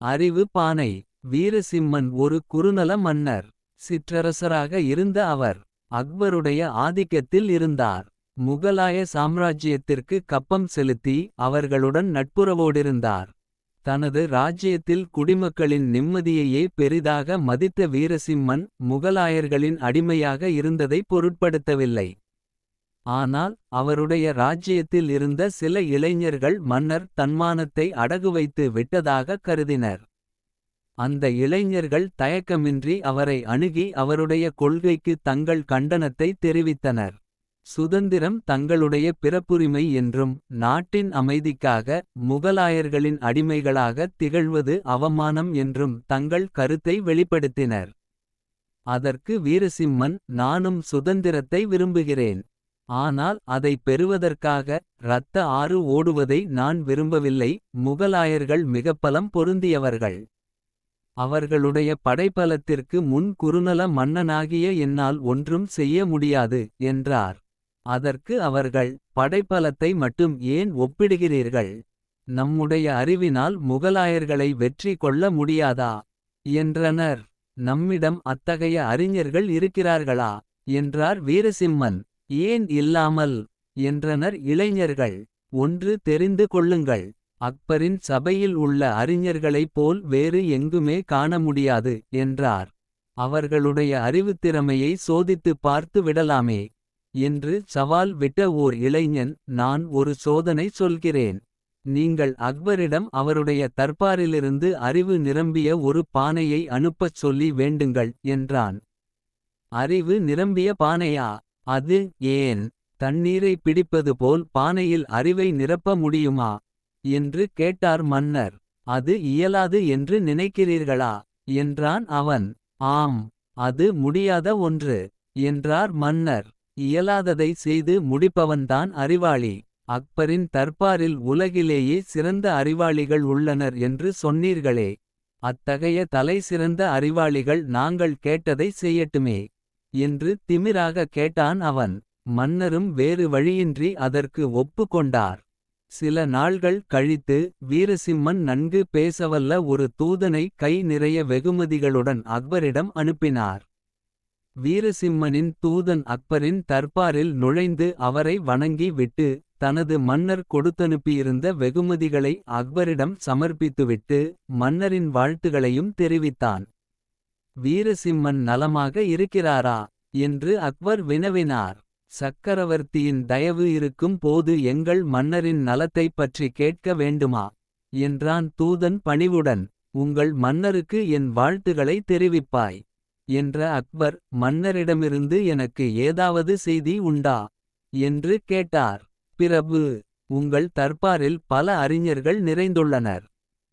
அறிவு பானை வீரசிம்மன் ஒரு குறுநல மன்னர். சிற்றரசராக இருந்த அவர். அக்பருடைய ஆதிக்கத்தில் இருந்தார். முகலாய சாம்ராஜ்யத்திற்கு கப்பம் செலுத்தி. அவர்களுடன் நட்புறவோடிருந்தார். தனது ராஜ்யத்தில் குடிமக்களின் நிம்மதியையே பெரிதாக மதித்த வீரசிம்மன். முகலாயர்களின் அடிமையாக இருந்ததை பொருட்படுத்தவில்லை. ஆனால் அவருடைய ராஜ்யத்தில் இருந்த சில இளைஞர்கள் மன்னர் தன்மானத்தை அடகு வைத்து விட்டதாக கருதினர். அந்த இளைஞர்கள் தயக்கமின்றி அவரை அணுகி அவருடைய கொள்கைக்கு தங்கள் கண்டனத்தை தெரிவித்தனர். சுதந்திரம் தங்களுடைய பிறப்புரிமை என்றும் நாட்டின் அமைதிக்காக. முகலாயர்களின் அடிமைகளாக திகழ்வது அவமானம் என்றும் தங்கள் கருத்தை வெளிப்படுத்தினர். அதற்கு வீரசிம்மன் நானும் சுதந்திரத்தை விரும்புகிறேன். ஆனால் அதை பெறுவதற்காக இரத்த ஆறு ஓடுவதை நான் விரும்பவில்லை. முகலாயர்கள் மிகப்பலம் பொருந்தியவர்கள். அவர்களுடைய படைபலத்திற்கு முன் குறுநல மன்னனாகிய என்னால் ஒன்றும் செய்ய முடியாது என்றார். அதற்கு அவர்கள் படைபலத்தை மட்டும் ஏன் ஒப்பிடுகிறீர்கள். நம்முடைய அறிவினால் முகலாயர்களை வெற்றி கொள்ள முடியாதா. என்றனர் நம்மிடம் அத்தகைய அறிஞர்கள் இருக்கிறார்களா. என்றார் வீரசிம்மன் ஏன் இல்லாமல். என்றனர் இளைஞர்கள் ஒன்று தெரிந்து கொள்ளுங்கள். அக்பரின் சபையில் உள்ள அறிஞர்களைப் போல் வேறு எங்குமே காண முடியாது. என்றார் அவர்களுடைய அறிவுத்திறமையை சோதித்துப் பார்த்து விடலாமே. என்று சவால் விட்ட ஓர் இளைஞன் நான் ஒரு சோதனை சொல்கிறேன். நீங்கள் அக்பரிடம் அவருடைய தர்பாரிலிருந்து அறிவு நிரம்பிய ஒரு பானையை அனுப்பச் சொல்லி வேண்டுங்கள் என்றான். அறிவு நிரம்பிய பானையா அது ஏன் தண்ணீரை பிடிப்பது போல் பானையில் அறிவை நிரப்ப முடியுமா. என்று கேட்டார் மன்னர் அது இயலாது என்று நினைக்கிறீர்களா. என்றான் அவன் ஆம் அது முடியாத ஒன்று. என்றார் மன்னர் இயலாததை செய்து முடிப்பவன்தான் அறிவாளி. அக்பரின் தர்பாரில் உலகிலேயே சிறந்த அறிவாளிகள் உள்ளனர் என்று சொன்னீர்களே. அத்தகைய தலைசிறந்த அறிவாளிகள் நாங்கள் கேட்டதை செய்யட்டுமே. என்று திமிராக கேட்டான் அவன் மன்னரும் வேறு வழியின்றி அதற்கு ஒப்புக்கொண்டார். சில நாள்கள் கழித்து வீரசிம்மன் நன்கு பேசவல்ல ஒரு தூதனை கை நிறைய வெகுமதிகளுடன் அக்பரிடம் அனுப்பினார். வீரசிம்மனின் தூதன் அக்பரின் தர்பாரில் நுழைந்து அவரை வணங்கி விட்டு. தனது மன்னர் கொடுத்தனுப்பியிருந்த வெகுமதிகளை அக்பரிடம் சமர்ப்பித்துவிட்டு. மன்னரின் வாழ்த்துகளையும் தெரிவித்தான். வீரசிம்மன் நலமாக இருக்கிறாரா. என்று அக்பர் வினவினார். சக்கரவர்த்தியின் தயவு இருக்கும் போது எங்கள் மன்னரின் நலத்தைப் பற்றி கேட்க வேண்டுமா. என்றான் தூதன் பணிவுடன் உங்கள் மன்னருக்கு என் வாழ்த்துகளை தெரிவிப்பாய். என்ற அக்பர் மன்னரிடமிருந்து எனக்கு ஏதாவது செய்தி உண்டா. என்று கேட்டார் பிரபு உங்கள் தர்பாரில் பல அறிஞர்கள் நிறைந்துள்ளனர்.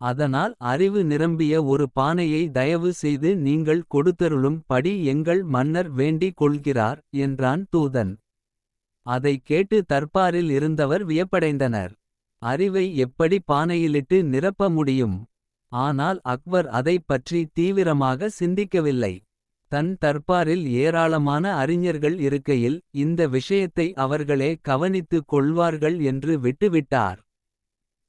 அதனால் அறிவு நிரம்பிய ஒரு பானையை தயவு செய்து நீங்கள் கொடுத்தருளும் படி எங்கள் மன்னர் வேண்டிக் கொள்கிறார் என்றான் தூதன். அதைக் கேட்டு தர்பாரில் இருந்தவர் வியப்படைந்தனர். அறிவை எப்படி பானையிலிட்டு நிரப்ப முடியும். ஆனால் அக்பர் அதைப் பற்றி தீவிரமாக சிந்திக்கவில்லை. தன் தர்பாரில் ஏராளமான அறிஞர்கள் இருக்கையில். இந்த விஷயத்தை அவர்களே கவனித்துக் கொள்வார்கள் என்று விட்டுவிட்டார்.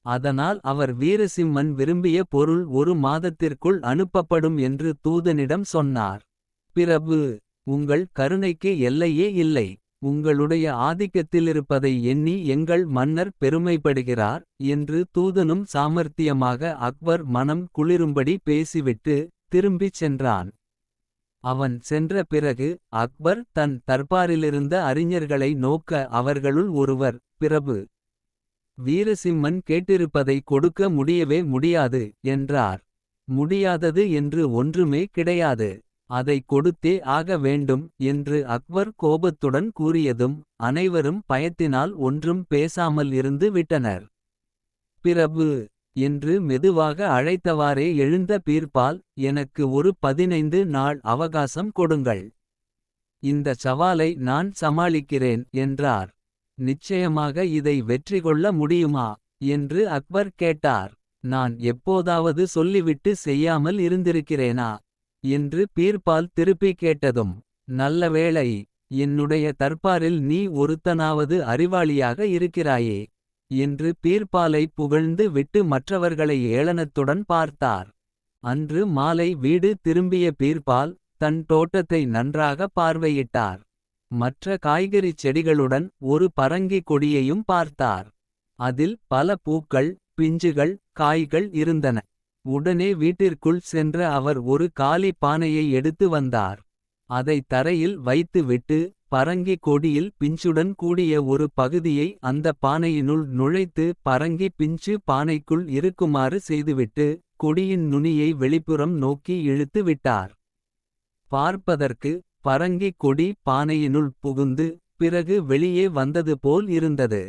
அதனால் அவர் வீரசிம்மன் விரும்பிய பொருள் ஒரு மாதத்திற்குள் அனுப்பப்படும் என்று தூதனிடம் சொன்னார். பிரபு உங்கள் கருணைக்கு எல்லையே இல்லை. உங்களுடைய ஆதிக்கத்திலிருப்பதை எண்ணி எங்கள் மன்னர் பெருமைப்படுகிறார். என்று தூதனும் சாமர்த்தியமாக அக்பர் மனம் குளிரும்படி பேசிவிட்டு. திரும்பிச் சென்றான். அவன் சென்ற பிறகு அக்பர் தன் தர்பாரிலிருந்த அறிஞர்களை நோக்க அவர்களுள் ஒருவர் பிரபு. வீரசிம்மன் கேட்டிருப்பதை கொடுக்க முடியவே முடியாது என்றார். முடியாதது என்று ஒன்றுமே கிடையாது. அதை கொடுத்தே ஆக வேண்டும் என்று அக்பர் கோபத்துடன் கூறியதும். அனைவரும் பயத்தினால் ஒன்றும் பேசாமல் இருந்து விட்டனர். பிரபு என்று மெதுவாக அழைத்தவாறே எழுந்த பீர்பால். எனக்கு ஒரு பதினைந்து நாள் அவகாசம் கொடுங்கள். இந்த சவாலை நான் சமாளிக்கிறேன் என்றார். நிச்சயமாக இதை வெற்றி கொள்ள முடியுமா. என்று அக்பர் கேட்டார் நான் எப்போதாவது சொல்லிவிட்டு செய்யாமல் இருந்திருக்கிறேனா. என்று பீர்பால் திருப்பி கேட்டதும் நல்ல வேளை. என்னுடைய தர்பாரில் நீ ஒருத்தனாவது அறிவாளியாக இருக்கிறாயே. என்று பீர்பாலை புகழ்ந்து விட்டு மற்றவர்களை ஏளனத்துடன் பார்த்தார். அன்று மாலை வீடு திரும்பிய பீர்பால் தன் தோட்டத்தை நன்றாக பார்வையிட்டார் மற்ற காய்கறிச் செடிகளுடன் ஒரு பரங்கி கொடியையும் பார்த்தார். அதில் பல பூக்கள் பிஞ்சுகள் காய்கள் இருந்தன. உடனே வீட்டிற்குள் சென்ற அவர் ஒரு காலி பானையை எடுத்து வந்தார். அதை தரையில் வைத்துவிட்டு பரங்கி கொடியில் பிஞ்சுடன் கூடிய ஒரு பகுதியை அந்த பானையினுள் நுழைத்து பரங்கி பிஞ்சு பானைக்குள் இருக்குமாறு செய்துவிட்டு கொடியின் நுனியை வெளிப்புறம் நோக்கி இழுத்து விட்டார். பார்ப்பதற்கு பரங்கி கொடி பானையினுள் புகுந்து பிறகு வெளியே வந்தது போல் இருந்தது.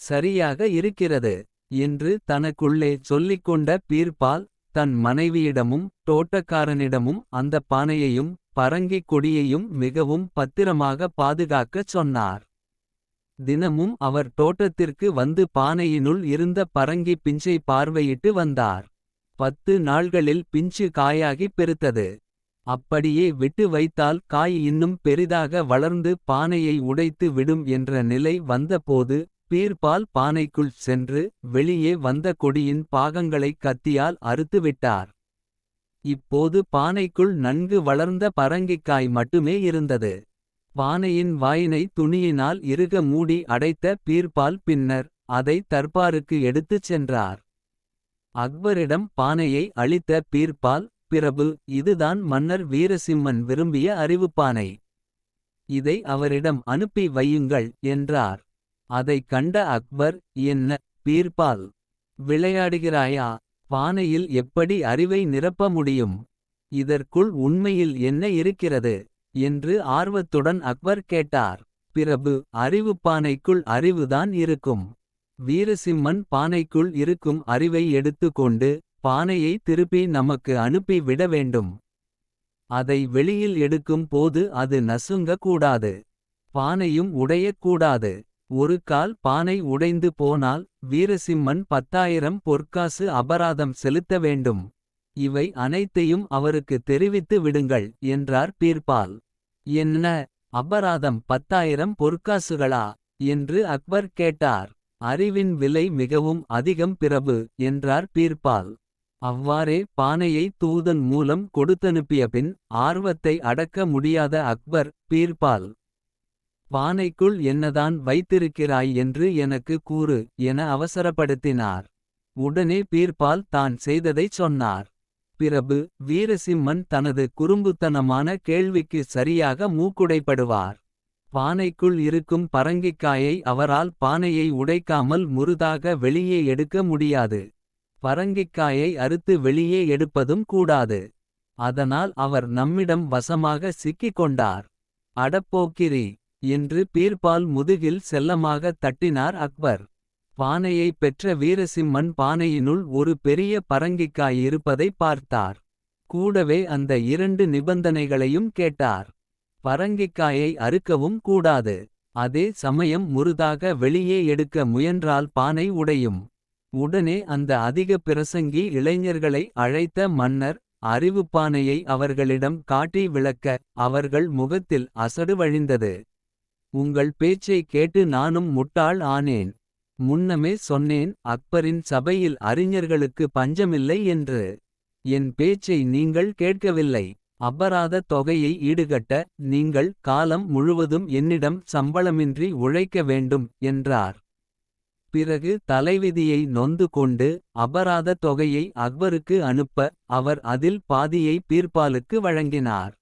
சரியாக இருக்கிறது என்று தனக்குள்ளே சொல்லிக்கொண்ட பீர்பால் தன் மனைவியிடமும் தோட்டக்காரனிடமும் அந்த பானையையும் பரங்கிக் கொடியையும் மிகவும் பத்திரமாக பாதுகாக்கச் சொன்னார். தினமும் அவர் தோட்டத்திற்கு வந்து பானையினுள் இருந்த பரங்கி பிஞ்சை பார்வையிட்டு வந்தார். பத்து நாள்களில் பிஞ்சு காயாகி பெருத்தது. அப்படியே விட்டு வைத்தால் காய் இன்னும் பெரிதாக வளர்ந்து பானையை உடைத்து விடும் என்ற நிலை வந்தபோது பீர்பால் பானைக்குள் சென்று வெளியே வந்த கொடியின் பாகங்களை கத்தியால் அறுத்துவிட்டார் இப்போது பானைக்குள் நன்கு வளர்ந்த பரங்கிக்காய் மட்டுமே இருந்தது. பானையின் வாயினை துணியினால் இறுக மூடி அடைத்த பீர்பால் பின்னர் அதை தர்பாருக்கு எடுத்துச் சென்றார். அக்பரிடம் பானையை அளித்த பீர்பால் பிரபு இதுதான் மன்னர் வீரசிம்மன் விரும்பிய அறிவுப்பானை. இதை அவரிடம் அனுப்பி வையுங்கள் என்றார். அதைக் கண்ட அக்பர் என்ன பீர்பால் விளையாடுகிறாயா? பானையில் எப்படி அறிவை நிரப்ப முடியும்? இதற்குள் உண்மையில் என்ன இருக்கிறது? என்று ஆர்வத்துடன் அக்பர் கேட்டார். பிரபு அறிவு பானைக்குள் அறிவுதான் இருக்கும். வீரசிம்மன் பானைக்குள் இருக்கும் அறிவை எடுத்துக்கொண்டு பானையை திருப்பி நமக்கு அனுப்பி விட வேண்டும். அதை வெளியில் எடுக்கும் போது அது நசுங்க கூடாது பானையும் உடையக்கூடாது. ஒரு கால் பானை உடைந்து போனால் வீரசிம்மன் பத்தாயிரம் பொற்காசு அபராதம் செலுத்த வேண்டும். இவை அனைத்தையும் அவருக்கு தெரிவித்து விடுங்கள் என்றார் பீர்பால். என்ன அபராதம் பத்தாயிரம் பொற்காசுகளா என்று அக்பர் கேட்டார். அறிவின் விலை மிகவும் அதிகம் பிறவு என்றார் பீர்பால். அவ்வாறே பானையை தூதன் மூலம் கொடுத்தனுப்பிய பின் ஆர்வத்தை அடக்க முடியாத அக்பர் பீர்பால் பானைக்குள் என்னதான் வைத்திருக்கிறாய் என்று எனக்கு கூறு என அவசரப்படுத்தினார். உடனே பீர்பால் தான் செய்ததைச் சொன்னார். பிரபு வீரசிம்மன் தனது குறும்புத்தனமான கேள்விக்கு சரியாக மூக்குடைப்படுவார். பானைக்குள் இருக்கும் பரங்கிக்காயை அவரால் பானையை உடைக்காமல் முருதாக வெளியே எடுக்க முடியாது. பரங்கிக்காயை அறுத்து வெளியே எடுப்பதும் கூடாது. அதனால் அவர் நம்மிடம் வசமாக சிக்கிக் கொண்டார். அடப்போக்கிரி! என்று பீர்பால் முதுகில் செல்லமாக தட்டினார் அக்பர். பானையை பெற்ற வீரசிம்மன் பானையினுள் ஒரு பெரிய பரங்கிக்காய் இருப்பதை பார்த்தார். கூடவே அந்த இரண்டு நிபந்தனைகளையும் கேட்டார். பரங்கிக்காயை அறுக்கவும் கூடாது. அதே சமயம் முருதாக வெளியே எடுக்க முயன்றால் பானை உடையும். உடனே அந்த அதிக பிரசங்கி இளைஞர்களை அழைத்த மன்னர் அறிவுப்பானையை அவர்களிடம் காட்டி விளக்க அவர்கள் முகத்தில் அசடு வழிந்தது. உங்கள் பேச்சை கேட்டு நானும் முட்டாள் ஆனேன். முன்னமே சொன்னேன் அக்பரின் சபையில் அறிஞர்களுக்கு பஞ்சமில்லை என்று. என் பேச்சை நீங்கள் கேட்கவில்லை. அபராத தொகையை ஈடுகட்ட நீங்கள் காலம் முழுவதும் என்னிடம் சம்பளமின்றி உழைக்க வேண்டும் என்றார். பிறகு தலைவிதியை நொந்து கொண்டு அபராத தொகையை அக்பருக்கு அனுப்ப அவர் அதில் பாதியை பீர்பாலுக்கு வழங்கினார்.